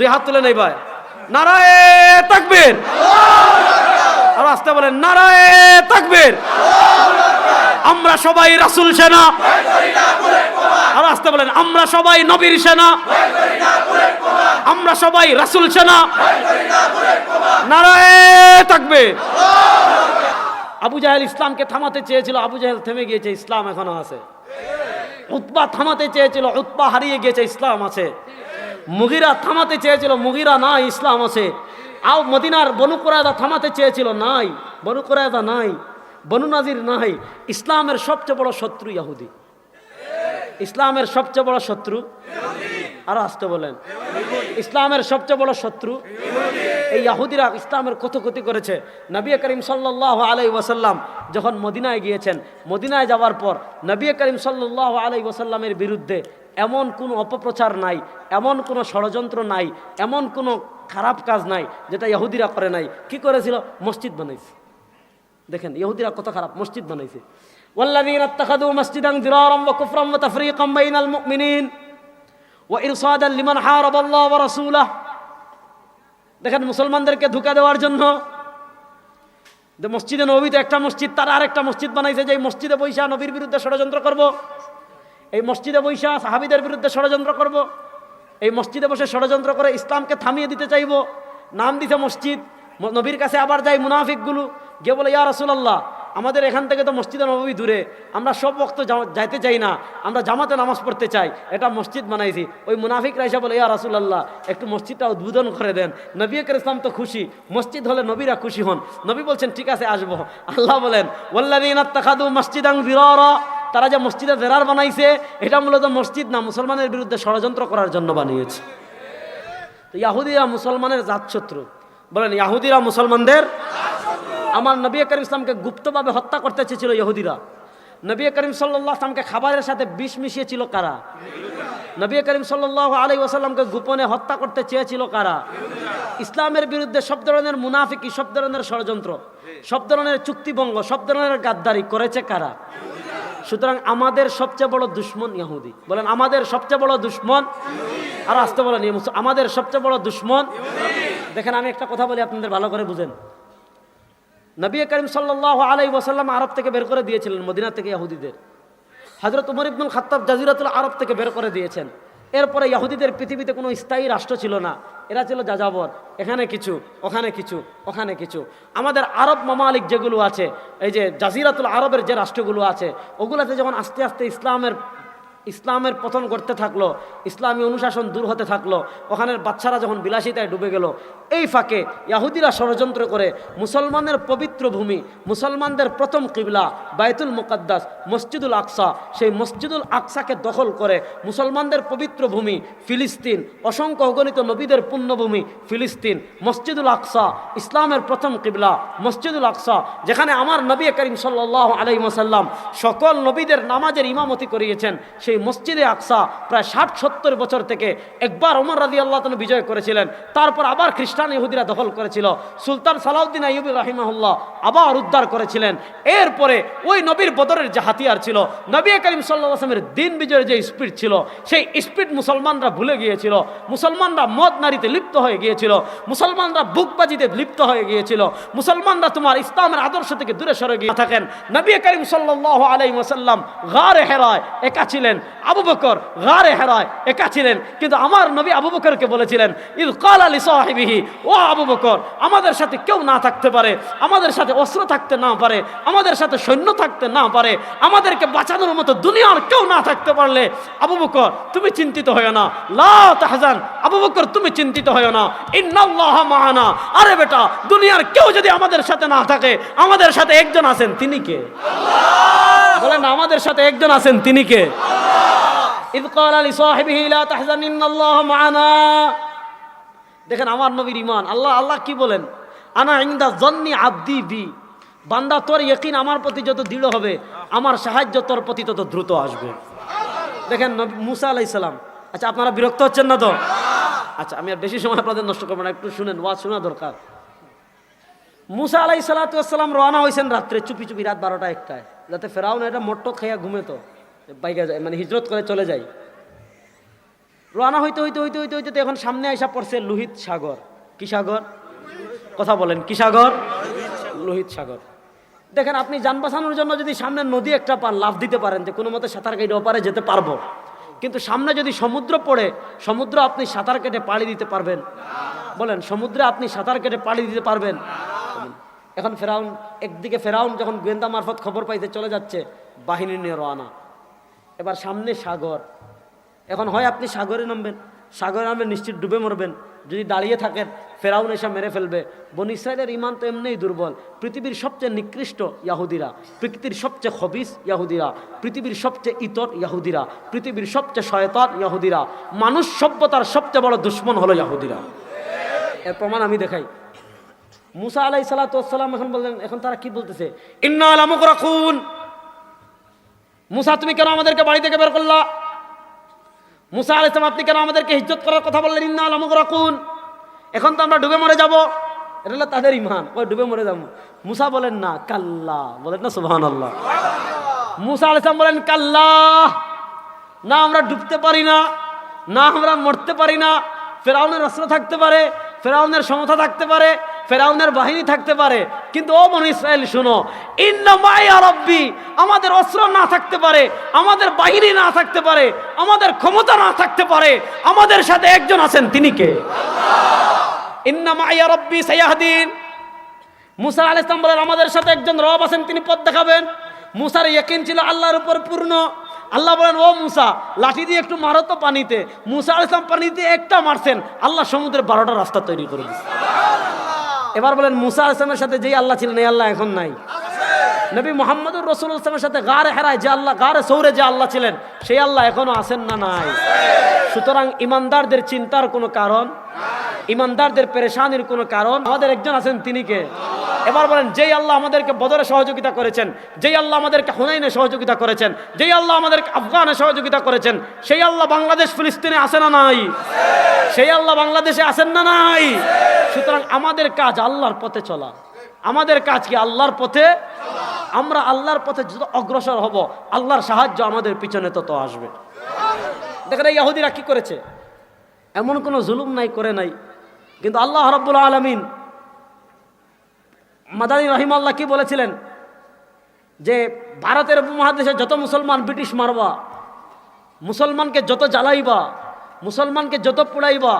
দুই হাত তুলে নেই ভাই। নারায়ে তাকবীর। আর আসতে বলেন, নারায় তাকবীর। আমরা সবাই রাসূল সেনা। আর আসতে বলেন, আমরা সবাই নবীর সেনা। আমরা সবাই রাসুল সেনা। নারায়ে তাকবীর। আবু জাহেল ইসলামকে থামাতে চেয়েছিল, আবু জাহেল থেমে গিয়েছে, ইসলাম এখনও আছে। উৎপা থামাতে চেয়েছিল উৎপা হারিয়ে গিয়েছে, ইসলাম আছে। মুগিরা থামাতে চেয়েছিল, মুগিরা নাই ইসলাম আছে আও মদিনার বনু কোরআদা থামাতে চেয়েছিল, নাই। বনু কোরআদা নাই, বনু নাজির নাই। ইসলামের সবচেয়ে বড় শত্রু ইয়াহুদি ইসলামের সবচেয়ে বড় শত্রু আর আসতে বলেন। ইসলামের সবচেয়ে বড় শত্রু এই ইয়াহুদিরা ইসলামের কত ক্ষতি করেছে। নবী করিম সাল্লাহ আলাই ওয়াসাল্লাম যখন মদিনায় গিয়েছেন, মদিনায় যাওয়ার পর নবী করিম সাল্লাহ আলাই ওয়াসাল্লামের বিরুদ্ধে এমন কোনো অপপ্রচার নাই এমন কোনো ষড়যন্ত্র নাই এমন কোনো খারাপ কাজ নাই যেটা ইহুদিরা করে নাই কি করেছিল মসজিদ বানাইছে দেখেন ইহুদিরা কত খারাপ মসজিদ বানাইছে والذين اتخذوا مسجدا ضرارا وكفرا وتفريقا بين المؤمنين وإرصادا لمن حارب الله ورسوله দেখেন মুসলমানদেরকে ধোকা দেওয়ার জন্য যে মসজিদে নবীতে একটা মসজিদ তার আরেকটা মসজিদ বানাইছে যে এই মসজিদে বৈশা নবীর বিরুদ্ধে ষড়যন্ত্র করব এই মসজিদে বৈশা সাহাবিদের বিরুদ্ধে ষড়যন্ত্র করব। এই মসজিদে বসে ষড়যন্ত্র করে ইসলামকে থামিয়ে দিতে চাইব। নাম দিতে মসজিদ। নবীর কাছে আবার যাই মুনাফিকগুলো। গিয়ে বলে, ইয়া রাসূলুল্লাহ, আমাদের এখান থেকে তো মসজিদে নবী দূরে। আমরা সব বক্ত যাইতে চাই না। আমরা জামাতে নামাজ পড়তে চাই। এটা মসজিদ বানাইছি। ওই মুনাফিক এসে বলে, ইয়া রাসূলুল্লাহ, একটু মসজিদটা উদ্বোধন করে দেন। নবী আকর ইসলাম তো খুশি। মসজিদ হলে নবীরা খুশি হন। নবী বলছেন, ঠিক আছে, আসব। আল্লাহ বলেন, ওয়াল্লাযীনা ইত্তাখাযু মাসজিদান দিরারা তারা যে মসজিদে দেরার বানাইছে, এটা মূলত মসজিদ না, মুসলমানের বিরুদ্ধে ষড়যন্ত্র করার জন্য বানিয়েছে। তো ইয়াহুদিরা মুসলমানের জাতশত্রু। বলেন, ইয়াহুদিরা মুসলমানদের আমার নবী করিম ইসলামকে গুপ্তভাবে হত্যা করতে চেয়েছিল ইহুদিরা নবী করিম সাল্লাহ আসলামকে খাবারের সাথে বিষ মিশিয়েছিল কারা? নবী করিম সাল্লাহ আলাই ওয়াসাল্লামকে গোপনে হত্যা করতে চেয়েছিল কারা? ইসলামের বিরুদ্ধে সব ধরনের মুনাফিকি, সব ধরনের ষড়যন্ত্র, সব ধরনের চুক্তিভঙ্গ, সব ধরনের গাদ্দারি করেছে কারা? সুতরাং আমাদের সবচেয়ে বড় দুশ্মন ইহুদি। বলেন, আমাদের সবচেয়ে বড় দুশ্মন? আর আসতে বলেন আমাদের সবচেয়ে বড় দুশ্মন? দেখেন, আমি একটা কথা বলি, আপনাদের ভালো করে বুঝেন। নবী করিম সাল্লাহ আলাই ওসাল্লাম আরব থেকে বের করে দিয়েছিলেন, মদিনা থেকে ইহুদিদের। হজরত উমর ইবনুল খাত্তাব জাজিরাতুল আরব থেকে বের করে দিয়েছেন। এরপরে ইহুদিদের পৃথিবীতে কোনো স্থায়ী রাষ্ট্র ছিল না। এরা ছিল যাযাবর। এখানে কিছু, ওখানে কিছু ওখানে কিছু। আমাদের আরব মামালিক যেগুলো আছে, এই যে জাজিরাতুল আরবের যে রাষ্ট্রগুলো আছে, ওগুলোতে যখন আস্তে আস্তে ইসলামের ইসলামের পতন করতে থাকল, ইসলামী অনুশাসন দূর হতে থাকল, ওখানের বাচ্চারা যখন বিলাসিতায় ডুবে গেল, এই ফাঁকে ইয়াহুদিরা ষড়যন্ত্র করে মুসলমানের পবিত্র ভূমি মুসলমানদের প্রথম কিবলা বায়তুল মুকাদ্দাস, মসজিদুল আকসা। সেই মসজিদুল আকসাকে দখল করে মুসলমানদের পবিত্র ভূমি ফিলিস্তিন, অসংখ্য অগণিত নবীদের পুণ্যভূমি ফিলিস্তিন, মসজিদুল আকসা, ইসলামের প্রথম কিবলা, মসজিদুল আকসা, যেখানে আমার নবী করিম সাল্লাহ আলাই সাল্লাম সকল নবীদের নামাজের ইমামতি করিয়েছেন। সেই মসজিদে আকসা প্রায় ষাট, সত্তর বছর থেকে একবার ওমর রাজি আল্লাহ বিজয় করেছিলেন। তারপর আবার খ্রিস্টান ইহুদিরা দখল করেছিল। সুলতান সালাউদ্দিন আইয়ুবী রাহিমাহুল্লাহ আবার উদ্ধার করেছিলেন। এরপরে ওই নবীর বদরের যে হাতিয়ার ছিল, নবী করিম সাল্লাহ আসলামের দিন বিজয়ের যে স্পিড ছিল, সেই স্পিড মুসলমানরা ভুলে গিয়েছিল, মুসলমানরা মদ নারীতে লিপ্ত হয়ে গিয়েছিল, মুসলমানরা বুকবাজিতে লিপ্ত হয়ে গিয়েছিল, মুসলমানরা তোমার ইসলামের আদর্শ থেকে দূরে সরে গিয়ে থাকেন। নবী করিম সাল্লাহ আলাই ওসাল্লাম গারে হেরায় একা ছিলেন, আবু বকর গারে হেরায় একা ছিলেন। কিন্তু আমার নবী আবু বকরকে বলেছিলেন, ইল কাল আলী সাহেবিহি ও আবু বকর, আমাদের সাথে কেউ না থাকতে পারে, আমাদের সাথে অস্ত্র থাকতে না পারে আমাদের সাথে সৈন্য থাকতে না পারে আমাদেরকে বাঁচানোর মতো দুনিয়ার কেউ না থাকতে পারলে আবু বকর তুমি চিন্তিত হয় না। লা তাহজান আবু বকর তুমি চিন্তিত হয় না। ইন্নাল্লাহ মাহানা আরে বেটা দুনিয়ার কেউ যদি আমাদের সাথে না থাকে আমাদের সাথে একজন আছেন তিনি কে? বলেন আমাদের সাথে একজন আছেন তিনি কে? ইদ ক্বালা লিসাহিবিহি লা তাহজান ইন্নাল্লাহ মা'ানা দেখেন আমার নবীর ইমান আল্লাহ আল্লাহ কি বলেন? আনা ইন্দা জন্নি আব্দি বি বান্দা, তোর ইয়কিন আমার প্রতি যত দৃঢ় হবে, আমার সাহায্য তোর প্রতি তত দ্রুত আসবে। দেখেন মুসা আলাইহিস সালাম। আচ্ছা আপনারা বিরক্ত হচ্ছেন না তো? আচ্ছা আমি আর বেশি সময় আপনাদের নষ্ট করব না, একটু শুনেন, ওয়াজ শোনা দরকার। মুসা আলাই সালাতাম রওনা হয়েছেন রাত্রে, চুপি চুপি রাত বারোটা একটায়। যাতে ফেরাও না এটা মোট্ট খেয়া ঘুমে তো বাইকে যায় মানে হিজরত করে চলে যায়। রওনা হইতে হইতে হইতে হইতে হইতে এখন সামনে আইসা পড়ছে লোহিত সাগর। কি সাগর? কথা বলেন, কি সাগর? লোহিত সাগর। দেখেন, আপনি যান বাঁচানোর জন্য যদি সামনে নদী একটা পান লাভ দিতে পারেন, যে কোনো মতে সাঁতার কেটে ওপারে যেতে পারব। কিন্তু সামনে যদি সমুদ্র পড়ে, সমুদ্র আপনি সাঁতার কেটে পাড়ি দিতে পারবেন। বলেন, সমুদ্রে আপনি সাঁতার কেটে পাড়ি দিতে পারবেন। এখন ফেরাউন, একদিকে ফেরাউন যখন গোয়েন্দা মারফত খবর পাইতে চলে যাচ্ছে, বাহিনী নিয়ে রওনা। এবার সামনে সাগর। এখন হয় আপনি সাগরে নামবেন সাগরে নামবেন নিশ্চিত ডুবে মরবেন। যদি দাঁড়িয়ে থাকেন ফেরাউন এসে মেরে ফেলবে। বন ইসরায়েলের ইমান তো এমনিই দুর্বল। পৃথিবীর সবচেয়ে নিকৃষ্ট ইয়াহুদিরা পৃথিবীর সবচেয়ে খবিস ইয়াহুদিরা, পৃথিবীর সবচেয়ে ইতর ইয়াহুদিরা, পৃথিবীর সবচেয়ে শয়তান ইয়াহুদিরা, মানুষ সভ্যতার সবচেয়ে বড় দুশ্মন হলো ইয়াহুদিরা। এর প্রমাণ আমি দেখাই। মুসা আলাই সালাতাম এখন বললেন, এখন তারা কি বলতেছে? ইন্না রাখুন মুসা, তুমি কেন আমাদেরকে বাড়ি থেকে বের করলা? মুসা আলাইসলাম আপনি কেন আমাদেরকে হিজ্জত করার কথা বললেন? ইন্না আলামুক রাখুন এখন তো আমরা ডুবে মরে যাব। এটা হলো তাদের ইমান ওই ডুবে মরে যাব। মুসা বলেন, না, কাল্লা। বলেন না সুবহান আল্লাহ মুসা আলাইসলাম বলেন, কাল্লা। না, আমরা ডুবতে পারি না। না, আমরা মরতে পারি না। ফেরাউনের অস্ত্র থাকতে পারে, ফেরাউনের সমতা থাকতে পারে, ফেরাউনের বাহিনী থাকতে পারে। কিন্তু ও মন ইসরায়েল, শুনো ইন্নামায়া রব্বি, আমাদের অস্ত্র না থাকতে পারে, আমাদের বাহিনী না থাকতে পারে, আমাদের ক্ষমতা না থাকতে পারে, আমাদের সাথে একজন আছেন, তিনি কে? ইন্নামায়া রব্বি সাইয়াহদিন মুসা আল ইসলাম বলেন আমাদের সাথে একজন রব আছেন তিনি পথ দেখাবেন। মুসার ইয়কিন ছিল আল্লাহর উপর পূর্ণ। আল্লাহ বলেন ও মুসা লাঠি দিয়ে একটু মারো তো পানিতে। মুসা আল ইসলাম পানিতে একটা মারছেন আল্লাহ সমুদ্রের বারোটা রাস্তা তৈরি করে দিচ্ছে এবার বলেন মুসা আল ইসলামের সাথে যেই আল্লাহ ছিলেন এই আল্লাহ এখন নাই। নবী মোহাম্মদুর রসুল ইসলামের সাথে গারে হেরায় যে আল্লাহ গারে সৌরে যে আল্লাহ ছিলেন সেই আল্লাহ এখনও আছেন না নাই। সুতরাং ইমানদারদের চিন্তার কোনো কারণ ইমানদারদের পেরেশানির কোনো কারণ? আমাদের একজন আছেন তিনি কে? এবার বলেন, যেই আল্লাহ আমাদেরকে বদরে সহযোগিতা করেছেন, যেই আল্লাহ আমাদেরকে হুনাইনে সহযোগিতা করেছেন, যেই আল্লাহ আমাদেরকে আফগানে সহযোগিতা করেছেন, সেই আল্লাহ বাংলাদেশ ফিলিস্তিনে আসে না নাই? সেই আল্লাহ বাংলাদেশে আসেন না নাই? সুতরাং আমাদের কাজ আল্লাহর পথে চলা। আমাদের কাজ কি আল্লাহর পথে? আমরা আল্লাহর পথে যত অগ্রসর হব, আল্লাহর সাহায্য আমাদের পিছনে তত আসবে। দেখেন ইহুদিরা কি করেছে? এমন কোনো জুলুম নাই, করে নাই। কিন্তু আল্লাহ রব্বুল আলমিন মাদানী রহিম আল্লাহ কি বলেছিলেন? যে ভারতের উপমহাদেশে যত মুসলমান ব্রিটিশ মারবা, মুসলমানকে যত জ্বালাইবা, মুসলমানকে যত পোড়াইবা,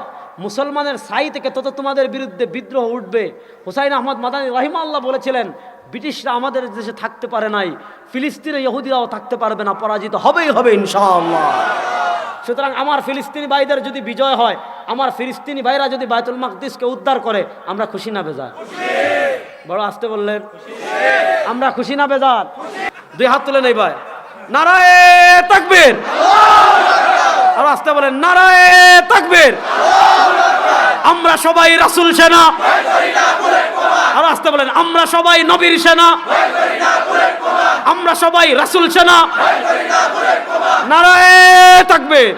মুসলমানের সাই থেকে তত তোমাদের বিরুদ্ধে বিদ্রোহ উঠবে। হুসাইন আহমদ মাদানী রহিমা আল্লাহ বলেছিলেন, ব্রিটিশরা আমাদের দেশে থাকতে পারে নাই, ফিলিস্তিনে ইহুদিরাও থাকতে পারবে না, পরাজিত হবেই হবে ইনশাআল্লাহ। সুতরাং আমার ফিলিস্তিনি ভাইদের যদি বিজয় হয়, আমার ফিলিস্তিনি ভাইরা যদি বায়তুল মাকদিসকে উদ্ধার করে, আমরা খুশি না বেজার? বড় আসতে বললেন, আমরা খুশি না বেজার? দুই হাত তুলে নেই ভাই। নারায় তাকবীর। আর আসতে বলেন, নারায় তাকবীর। আমরা সবাই রাসুল সেনা। আর আসতে বলেন, আমরা সবাই নবীর সেনা। আমরা সবাই রাসুল সেনা। নারায় তাকবীর